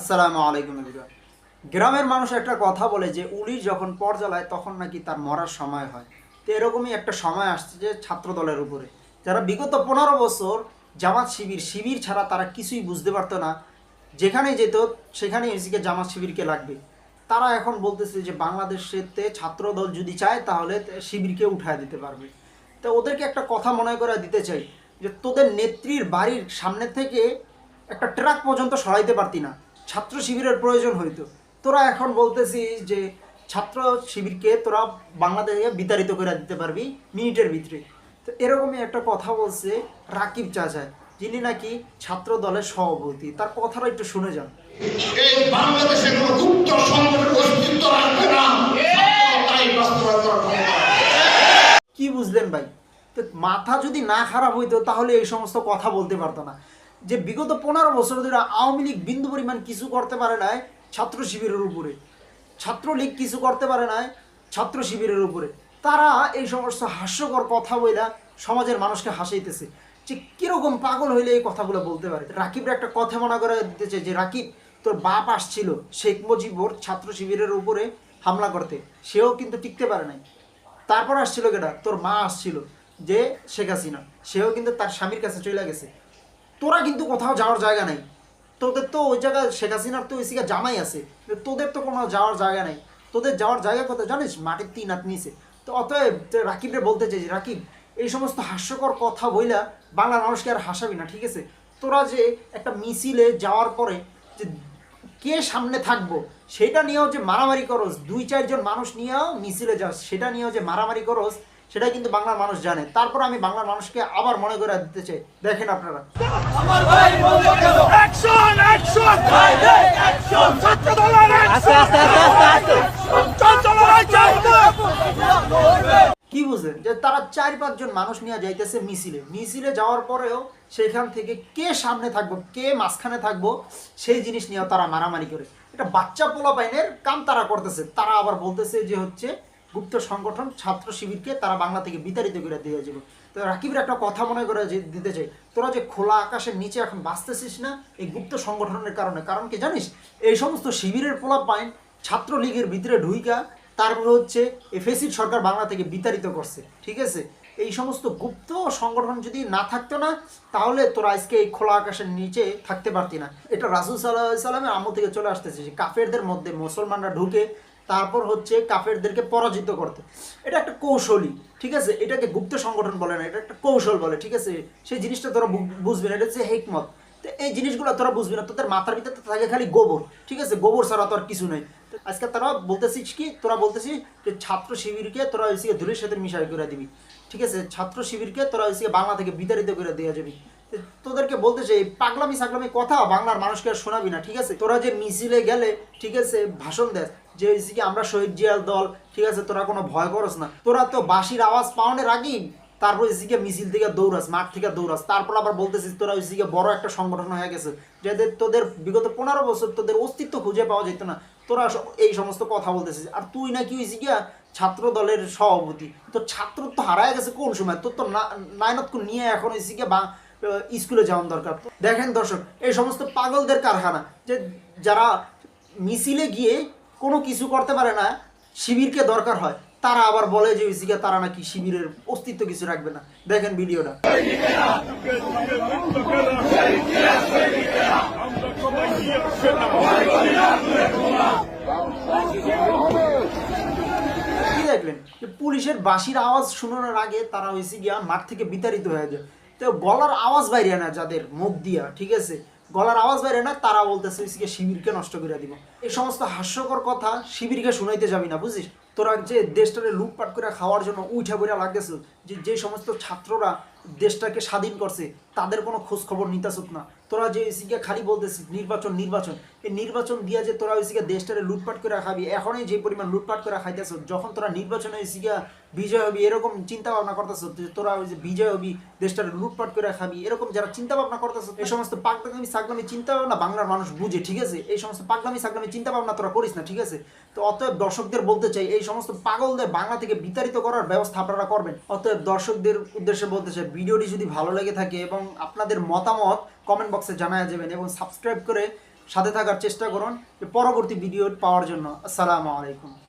আসসালামু আলাইকুম। গ্রামের মানুষ একটা কথা বলে যে উলি যখন পর জ্বালায়, তখন নাকি তার মরার সময় হয়। তো এরকমই একটা সময় আসছে যে, ছাত্র দলের উপরে। যারা বিগত পনেরো বছর জামাত শিবির শিবির ছাড়া তারা কিছুই বুঝতে পারতো না। যেখানেই যেত, সেখানেই এসিকে জামাত শিবিরকে লাগবে। তারা এখন বলতেছে যে, বাংলাদেশেতে ছাত্র দল যদি চায়, তাহলে শিবিরকে উঠায় দিতে পারবে। তো ওদেরকে একটা কথা মনে করে দিতে চাই, যে, তোদের নেত্রীর বাড়ির সামনে থেকে একটা ট্রাক পর্যন্ত সরাইতে পারতি না। ছাত্র শিবিরের প্রয়োজন হইতো। তোরা এখন বলতেছিস যে ছাত্র শিবিরকে তোরা বাংলাদেশে বিতাড়িত করে দিতে পারবি মিনিটের ভিতরে। তো এরকমই একটা কথা বলছে রাকিব চাচায় যিনি নাকি ছাত্র দলের সভাপতি। তার কথাটা একটু শুনে যান। এই বাংলাদেশে গুপ্ত সংগঠনের অস্তিত্ব রাখবে না। তাই বাস্তবায়ন করার ক্ষমতা কি বুঝলেন ভাই? তো মাথা যদি না খারাপ হইতো তাহলে এই সমস্ত কথা বলতে পারতো না। যে বিগত পনেরো বছর ধরে আওয়ামী লীগ বিন্দু পরিমাণ কিছু করতে পারে নাই ছাত্র শিবিরের উপরে। ছাত্রলীগ কিছু করতে পারে নাই ছাত্র শিবিরের উপরে। তারা এই সমস্ত হাস্যকর কথা বইলা সমাজের মানুষকে হাসাইতেছে। যে কীরকম পাগল হইলে এই কথাগুলো বলতে পারে। রাকিবের একটা কথা মনে করে দিতে চাই যে, রাকিব, তোর বাপ আসছিল, শেখ মুজিবর ছাত্র শিবিরের উপরে হামলা করতে। সেও কিন্তু টিকতে পারে নাই। তারপর আসছিল কেটা তোর মা আসছিল, যে শেখ হাসিনা। সেও কিন্তু তার স্বামীর কাছে চলে গেছে। তোরা কিন্তু কোথাও যাওয়ার জায়গা নাই। তোদের তো ওই জায়গায় শেখ হাসিনার তো ওই জামাই আছে। তোদের তো কোনো যাওয়ার জায়গা নাই। তোদের যাওয়ার জায়গা কোথায় জানিস? মাটির তিন হাত নিচে। তো অতএব রাকিবরে বলতে চাই যে, রাকিব, এই সমস্ত হাস্যকর কথা বইলা বাংলার মানুষকে আর হাসাবি না, ঠিক আছে? তোরা যে একটা মিছিলে যাওয়ার পরে যে কে সামনে থাকব, সেটা নিয়েও যে মারামারি করস, দুই চারজন মানুষ নিয়েও মিছিলে যাস, সেটা নিয়েও যে মারামারি করস সেটা কিন্তু বাংলার মানুষ জানে। তারপর আমি বাংলার মানুষকে আবার মনে করে দিতে চাই। দেখেন আপনারা। অ্যাকশন অ্যাকশন অ্যাকশন ছাত্র দলের আস্তে আস্তে আস্তে আস্তে আস্তে। চঞ্চলরাই চাইতে কি বুঝলেন? যে তারা চার পাঁচজন মানুষ নিয়ে যাইতেছে মিছিলে। মিছিলে যাওয়ার পরেও সেখান থেকে কে সামনে থাকব কে মাঝখানে থাকব সেই জিনিস নিয়েও তারা মারামারি করে। এটা বাচ্চা পোলা পাইনের কাম তারা করতেছে। তারা আবার বলতেছে যে হচ্ছে গুপ্ত সংগঠন ছাত্র শিবিরকে তারা বাংলা থেকে বিতাড়িত করে দিয়ে যাবে তো রাকিবের একটা কথা মনে করে যে দিতে চাই, তোরা যে খোলা আকাশের নিচে এখন বাঁচতেছিস না, এই গুপ্ত সংগঠনের কারণে। কারণ কি জানিস, এই সমস্ত শিবিরের পোলা পাইন, ছাত্রলীগের ভিতরে ঢুইকা, তারপর হচ্ছে এফএসির সরকার বাংলা থেকে বিতাড়িত করছে, ঠিক আছে? এই সমস্ত গুপ্ত সংগঠন যদি না থাকতো না, তাহলে তোরা আজকে এই খোলা আকাশের নিচে থাকতে পারতি না। এটা রাসুল সাল্লাহ সাল্লামের আমল থেকে চলে আসতেছে কাফেরদের মধ্যে মুসলমানরা ঢুকে তারপর হচ্ছে কাফেরদেরকে পরাজিত করতে। এটা একটা কৌশলী ঠিক আছে? এটাকে গুপ্ত সংগঠন বলে না, এটা একটা কৌশল বলে, ঠিক আছে? সেই জিনিসটা তোরা বুঝবি না, এটা হচ্ছে হেকমত। তো এই জিনিসগুলো তোরা বুঝবি না তোদের মাথার ভিতরে থাকে খালি গোবর, ঠিক আছে? গোবর ছাড়া তো আর কিছু নেই। আজকে তারা বলতেছিস কি, তোরা বলতেছিস যে ছাত্র শিবিরকে তোরা ওই ধুলির সাথে মিশাই করে দিবি, ঠিক আছে? ছাত্র শিবিরকে তোরা ওই বাংলা থেকে বিতাড়িত করে দেওয়া যাবি। তোদেরকে বলতে চাই, পাগলামি সাগলামি কথা বাংলার মানুষকে আর শোনাবি না, ঠিক আছে? তোরা যে মিছিলে গেলে, ঠিক আছে, ভাষণ দেস যে কি, আমরা শহীদ জিয়াল দল, ঠিক আছে, তোরা কোনো ভয় করস না। তোরা তো বাঁশির আওয়াজ পাওয়ানোর আগেই তারপর এসিকে মিছিল থেকে দৌড়াস, মাঠ থেকে দৌড়াস। তারপর আবার বলতেছিস, তোরা ওইদিকে বড় একটা সংগঠন হয়ে গেছে। যাদের তোদের বিগত পনেরো বছর তোদের অস্তিত্ব খুঁজে পাওয়া যেত না, তোরা এই সমস্ত কথা বলতেছিস। আর তুই নাকি হয়েছি গিয়া ছাত্র দলের সভাপতি। তো ছাত্র তো হারায় গেছে কোন সময়? তোর তো নাইনতকে নিয়ে এখন হয়েছি গিয়া বা স্কুলে যাওয়ার দরকার। দেখেন দর্শক, এই সমস্ত পাগলদের কারখানা, যে যারা মিছিলে গিয়ে কোনো কিছু করতে পারে না, শিবিরকে দরকার হয়। তারা আবার বলে যে ওইদিকে তারা নাকি শিবিরের অস্তিত্ব কিছু রাখবে না। দেখেন ভিডিওটা। কি দেখলেন? পুলিশের বাঁশির আওয়াজ শোনানোর আগে তারা হয়েছে গিয়া মাঠ থেকে বিতাড়িত হয়ে যায়। তো গলার আওয়াজ বাইরে না যাদের মুখ দিয়া, ঠিক আছে? গলার আওয়াজ বাইরে না তারা বলতেছে ইসিকে শিবিরকে নষ্ট করে দিব। এই সমস্ত হাস্যকর কথা শিবিরকে শুনাইতে যাবি না, বুঝিস? তোরা যে দেশটাকে লুটপাট করে খাওয়ার জন্য উঠা বইরা লাগতেছে, যে যে সমস্ত ছাত্ররা দেশটাকে স্বাধীন করছে তাদের কোনো খোঁজ খবর নিতেছত না। তোরা যে এসিকে খালি বলতেছিস, নির্বাচন নির্বাচন, এই নির্বাচন দিয়া যে তোরা ওইসিকে দেশটারে লুটপাট করে খাবি, এখনই যে পরিমাণ লুটপাট করে খাইতেছ যখন তোরা নির্বাচনে এসিকা বিজয় হবি, এরকম চিন্তা ভাবনা করতেছ যে তোরা ওই যে বিজয় হবি, দেশটারে লুটপাট করে খাবি, এরকম যারা চিন্তা ভাবনা করতেছ এই সমস্ত পাগলামি, সাগলামি চিন্তা ভাবনা বাংলার মানুষ বুঝে, ঠিক আছে? এই সমস্ত পাগলামি, সাগলামি চিন্তা ভাবনা তোরা করিস না, ঠিক আছে? তো অতএব দর্শকদের বলতে চাই, এই সমস্ত পাগলদের বাংলা থেকে বিতাড়িত করার ব্যবস্থা আপনারা করবেন। অতএব দর্শকদের উদ্দেশ্যে বলতে চাই, ভিডিওটি যদি ভালো লেগে থাকে এবং আপনাদের মতামত কমেন্ট বক্সে জানায় যাবেন এবং সাবস্ক্রাইব করে সাথে থাকার চেষ্টা করুন। পরবর্তী ভিডিও পাওয়ার জন্য। আসসালামু আলাইকুম।